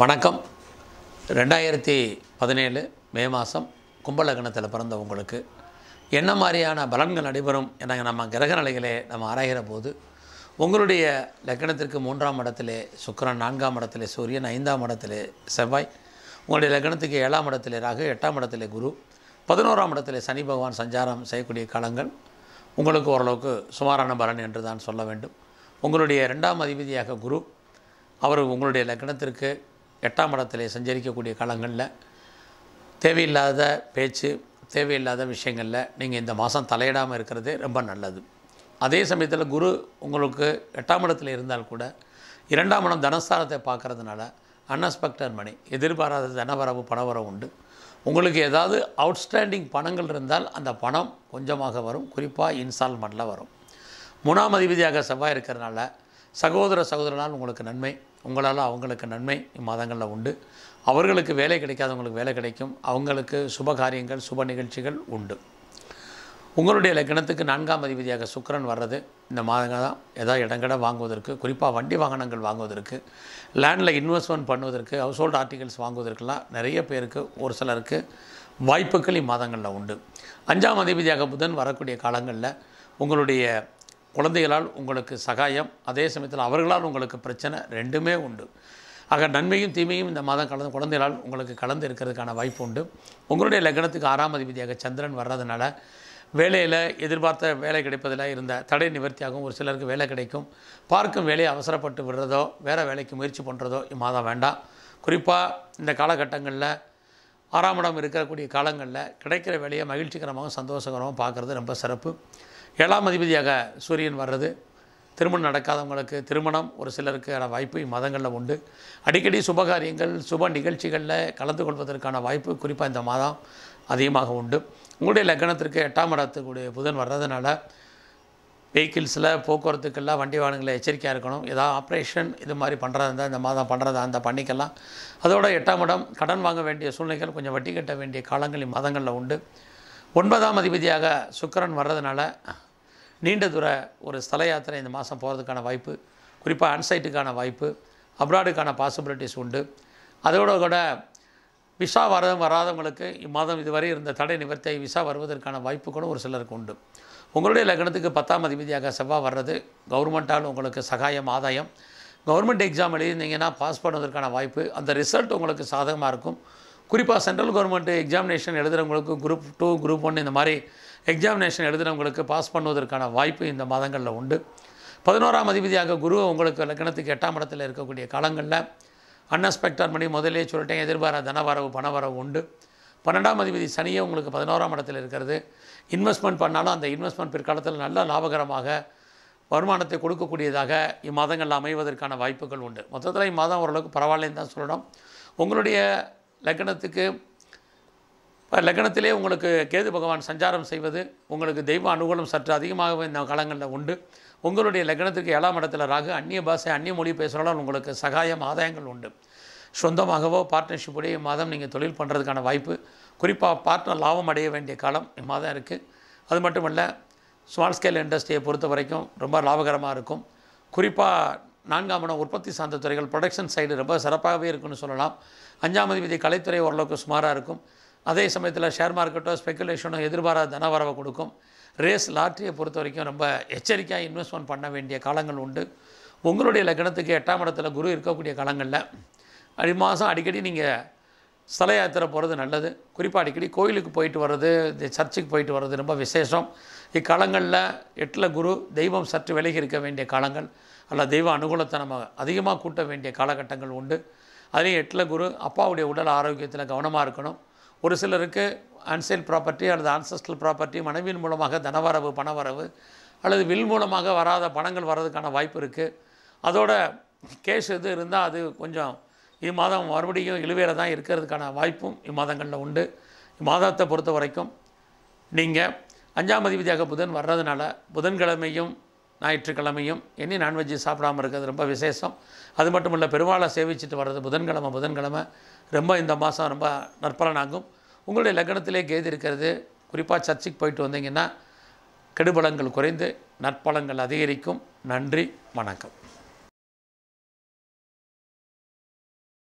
வணக்கம். ரெண்டாயிரத்தி பதினேழு மே மாதம் கும்பலகணத்தில் பிறந்த உங்களுக்கு என்ன மாதிரியான பலன்கள் நடைபெறும் என நம்ம கிரக நிலைகளே நம்ம ஆராய்கிற போது உங்களுடைய லக்கணத்திற்கு மூன்றாம் இடத்திலே சுக்கரன் நான்காம் இடத்திலே சூரியன் ஐந்தாம் இடத்திலே செவ்வாய் உங்களுடைய லக்னத்துக்கு ஏழாம் இடத்திலே ராகு எட்டாம் இடத்திலே குரு பதினோராம் இடத்திலே சனி பகவான் சஞ்சாரம் செய்யக்கூடிய காலங்கள் உங்களுக்கு ஓரளவுக்கு சுமாரான பலன் என்று தான் சொல்ல வேண்டும். உங்களுடைய ரெண்டாம் அதிபதியாக குரு அவர் உங்களுடைய லக்னத்திற்கு எட்டாம் இடத்திலே சஞ்சரிக்கக்கூடிய காலங்களில் தேவையில்லாத பேச்சு தேவையில்லாத விஷயங்களில் நீங்கள் இந்த மாதம் தலையிடாமல் இருக்கிறதே ரொம்ப நல்லது. அதே சமயத்தில் குரு உங்களுக்கு எட்டாம் இடத்துல இருந்தால் கூட இரண்டாம் இடம் தனஸ்தானத்தை பார்க்கறதுனால அன்எக்ஸ்பெக்டட் மணி எதிர்பாராத தனவரவு பணவரவு உண்டு. உங்களுக்கு ஏதாவது அவுட்ஸ்டாண்டிங் பணங்கள் இருந்தால் அந்த பணம் கொஞ்சமாக வரும் குறிப்பாக இன்ஸ்டால்மெண்ட்டில் வரும். மூணாம் அதிபதியாக செவ்வாய் இருக்கிறனால சகோதர சகோதரனால் உங்களுக்கு நன்மை. உங்களால் அவங்களுக்கு நன்மை இம்மாதங்களில் உண்டு. அவர்களுக்கு வேலை கிடைக்காதவங்களுக்கு வேலை கிடைக்கும். அவங்களுக்கு சுப காரியங்கள் சுப நிகழ்ச்சிகள் உண்டு. உங்களுடைய லக்னத்துக்கு நான்காம் அதிபதியாக சுக்கரன் வர்றது இந்த மாதங்கள் தான். ஏதாவது இடங்கட வாங்குவதற்கு குறிப்பாக வண்டி வாகனங்கள் வாங்குவதற்கு லேண்டில் இன்வெஸ்ட்மெண்ட் பண்ணுவதற்கு ஹவுஸ் ஹோல்டு ஆர்டிகல்ஸ் வாங்குவதற்கெல்லாம் நிறைய பேருக்கு ஒரு சிலருக்கு வாய்ப்புகள் இம்மாதங்களில் உண்டு. அஞ்சாம் அதிபதியாக புதன் வரக்கூடிய காலங்களில் உங்களுடைய குழந்தைகளால் உங்களுக்கு சகாயம் அதே சமயத்தில் அவர்களால் உங்களுக்கு பிரச்சனை ரெண்டுமே உண்டு. ஆக நன்மையும் தீமையும் இந்த மாதம் கலந்து குழந்தைகளால் உங்களுக்கு கலந்து இருக்கிறதுக்கான வாய்ப்பு உண்டு. உங்களுடைய லக்னத்துக்கு ஆறாம் அதிபதியாக சந்திரன் வர்றதுனால வேலையில் எதிர்பார்த்த வேலை கிடைப்பதில் இருந்த தடை நிவர்த்தியாகவும் ஒரு சிலருக்கு வேலை கிடைக்கும். பார்க்கும் வேலையை அவசரப்பட்டு விடுறதோ வேறு வேலைக்கு முயற்சி பண்ணுறதோ இம்மாதம் வேண்டாம். குறிப்பாக இந்த காலகட்டங்களில் ஆறாம் இடம் இருக்கக்கூடிய காலங்களில் கிடைக்கிற வேலையை மகிழ்ச்சிகரமாகவும் சந்தோஷகரமாகவும் பார்க்குறது ரொம்ப சிறப்பு. ஏழாம் அதிபதியாக சூரியன் வர்றது திருமணம் நடக்காதவங்களுக்கு திருமணம் ஒரு சிலருக்கான வாய்ப்பு இம்மதங்களில் உண்டு. அடிக்கடி சுபகாரியங்கள் சுப நிகழ்ச்சிகளில் கலந்து கொள்வதற்கான வாய்ப்பு குறிப்பாக இந்த மாதம் அதிகமாக உண்டு. உங்களுடைய லக்னத்திற்கு எட்டாம் இடத்துக்குடைய புதன் வர்றதுனால வெஹிக்கிள்ஸில் போக்குவரத்துக்கெல்லாம் வண்டி வாகனங்களில் எச்சரிக்கையாக இருக்கணும். ஏதாவது ஆப்ரேஷன் இது மாதிரி பண்ணுறதா இருந்தால் இந்த மாதம் பண்ணுறதா இருந்தால் பண்ணிக்கலாம். அதோட எட்டாம் இடம் கடன் வாங்க வேண்டிய சூழ்நிலைகள் கொஞ்சம் வட்டி கட்ட வேண்டிய காலங்கள் இம்மாதங்களில் உண்டு. ஒன்பதாம் அதிபதியாக சுக்கரன் வர்றதுனால நீண்ட தூர ஒரு ஸ்தல யாத்திரை இந்த மாதம் போகிறதுக்கான வாய்ப்பு குறிப்பாக அன்சைட்டுக்கான வாய்ப்பு அப்ராடுக்கான பாசிபிலிட்டிஸ் உண்டு. அதோட கூட விசா வர வராதவங்களுக்கு இம்மாதம் இதுவரை இருந்த தடை நிவர்த்தி விசா வருவதற்கான வாய்ப்பு கூட ஒரு சிலருக்கு உண்டு. உங்களுடைய லக்னத்துக்கு பத்தாம் அதிபதியாக செவ்வாய் வர்றது கவர்மெண்ட்டால் உங்களுக்கு சகாயம் ஆதாயம். கவர்மெண்ட் எக்ஸாம் எழுதியிருந்தீங்கன்னா பாஸ் பண்ணுவதற்கான வாய்ப்பு அந்த ரிசல்ட் உங்களுக்கு சாதகமாக இருக்கும். குறிப்பாக சென்ட்ரல் கவர்மெண்ட் எக்ஸாமினேஷன் எழுதுகிறவங்களுக்கு குரூப் டூ குரூப் ஒன் இந்த மாதிரி எக்ஸாமினேஷன் எழுதுனவங்களுக்கு பாஸ் பண்ணுவதற்கான வாய்ப்பு இந்த மாதங்களில் உண்டு. பதினோராம் அதிபதியாக குரு உங்களுக்கு லக்கணத்துக்கு எட்டாம் இடத்தில் இருக்கக்கூடிய காலங்களில் அன்எஸ்பெக்டர் மணி முதலே சொல்லிட்டேன் எதிர்பாராத தனவரவு பணவரவு உண்டு. பன்னெண்டாம் அதிபதி சனியே உங்களுக்கு பதினோராம் இடத்துல இருக்கிறது. இன்வெஸ்ட்மெண்ட் பண்ணாலும் அந்த இன்வெஸ்ட்மெண்ட் பிற்காலத்தில் நல்ல லாபகரமாக வருமானத்தை கொடுக்கக்கூடியதாக இம்மாதங்கள் அமைவதற்கான வாய்ப்புகள் உண்டு. மொத்தத்தில் இம்மாதம் ஓரளவுக்கு பரவாயில்லைன்னு தான் சொல்லணும். உங்களுடைய லக்னத்துக்கு லக்னத்திலே உங்களுக்கு கேது பகவான் சஞ்சாரம் செய்வது உங்களுக்கு தெய்வ அனுகூலம் சற்று அதிகமாகவே இந்த காலங்களில் உண்டு. உங்களுடைய லக்னத்துக்கு ஏழாம் இடத்துல ராகு அந்நிய பாஷை அந்நிய மொழி பேசுகிறாலும் உங்களுக்கு சகாயம் ஆதாயங்கள் உண்டு. சொந்தமாகவோ பார்ட்னர்ஷிப்புடைய மாதம் நீங்கள் தொழில் பண்ணுறதுக்கான வாய்ப்பு. குறிப்பாக பார்ட்னர் லாபம் அடைய வேண்டிய காலம் இம்மாதம் இருக்குது அது மட்டும் இல்லை ஸ்மால் ஸ்கேல் இண்டஸ்ட்ரியை பொறுத்த வரைக்கும் ரொம்ப லாபகரமாக இருக்கும். குறிப்பாக நான்காம் இடம் உற்பத்தி சார்ந்த துறைகள் ப்ரொடக்ஷன் சைடு ரொம்ப சிறப்பாகவே இருக்குன்னு சொல்லலாம். அஞ்சாம் அதிபதி கலைத்துறை ஓரளவுக்கு சுமாராக இருக்கும். அதே சமயத்தில் ஷேர் மார்க்கெட்டோ ஸ்பெக்குலேஷனோ எதிர்பாராத தனவரவை கொடுக்கும். ரேஸ் லாட்ரியை பொறுத்த வரைக்கும் ரொம்ப எச்சரிக்கையாக இன்வெஸ்ட்மெண்ட் பண்ண வேண்டிய காலங்கள் உண்டு. உங்களுடைய லக்னத்துக்கு எட்டாம் இடத்துல குரு இருக்கக்கூடிய காலங்களில் அடி மாதம் அடிக்கடி நீங்கள் ஸ்தல யாத்திரை போகிறது நல்லது. குறிப்பாக அடிக்கடி கோயிலுக்கு போயிட்டு வர்றது இந்த சர்ச்சுக்கு போயிட்டு வர்றது ரொம்ப விசேஷம். இக்காலங்களில் எட்டில் குரு தெய்வம் சற்று விலகி இருக்க வேண்டிய காலங்கள் அல்ல தெய்வ அனுகூலத்தை நம்ம அதிகமாக கூட்ட வேண்டிய காலகட்டங்கள் உண்டு. அதுலேயும் எட்டில் குரு அப்பாவுடைய உடல் ஆரோக்கியத்தில் கவனமாக இருக்கணும். ஒரு சிலருக்கு அன்சேல் ப்ராப்பர்ட்டி அல்லது ஆன்சஸ்டல் ப்ராப்பர்ட்டி மனைவியின் மூலமாக தனவரவு பணவரவு அல்லது வில் மூலமாக வராத பணங்கள் வர்றதுக்கான வாய்ப்பு இருக்குது அதோட கேஸ் எது இருந்தால் அது கொஞ்சம் இம்மாதம் மறுபடியும் இழுவையில் தான் இருக்கிறதுக்கான வாய்ப்பும் இம்மாதங்களில் உண்டு. இம்மாதத்தை பொறுத்த வரைக்கும் நீங்கள் அஞ்சாம் அதிபதியாக புதன் வர்றதுனால புதன்கிழமையும் ஞாயிற்றுக்கிழமையும் இனி நான்வெஜ்ஜு சாப்பிடாமல் இருக்கிறது ரொம்ப விசேஷம். அது மட்டும் இல்லை பெருமாளை சேவிச்சுட்டு வர்றது புதன்கிழமை புதன்கிழமை ரொம்ப இந்த மாதம் ரொம்ப நற்பலனாகும். உங்களுடைய லக்னத்திலே கேது இருக்கிறது குறிப்பாக சர்ச்சுக்கு போயிட்டு வந்தீங்கன்னா கெடுபலங்கள் குறைந்து நற்பலங்கள் அதிகரிக்கும். நன்றி வணக்கம்.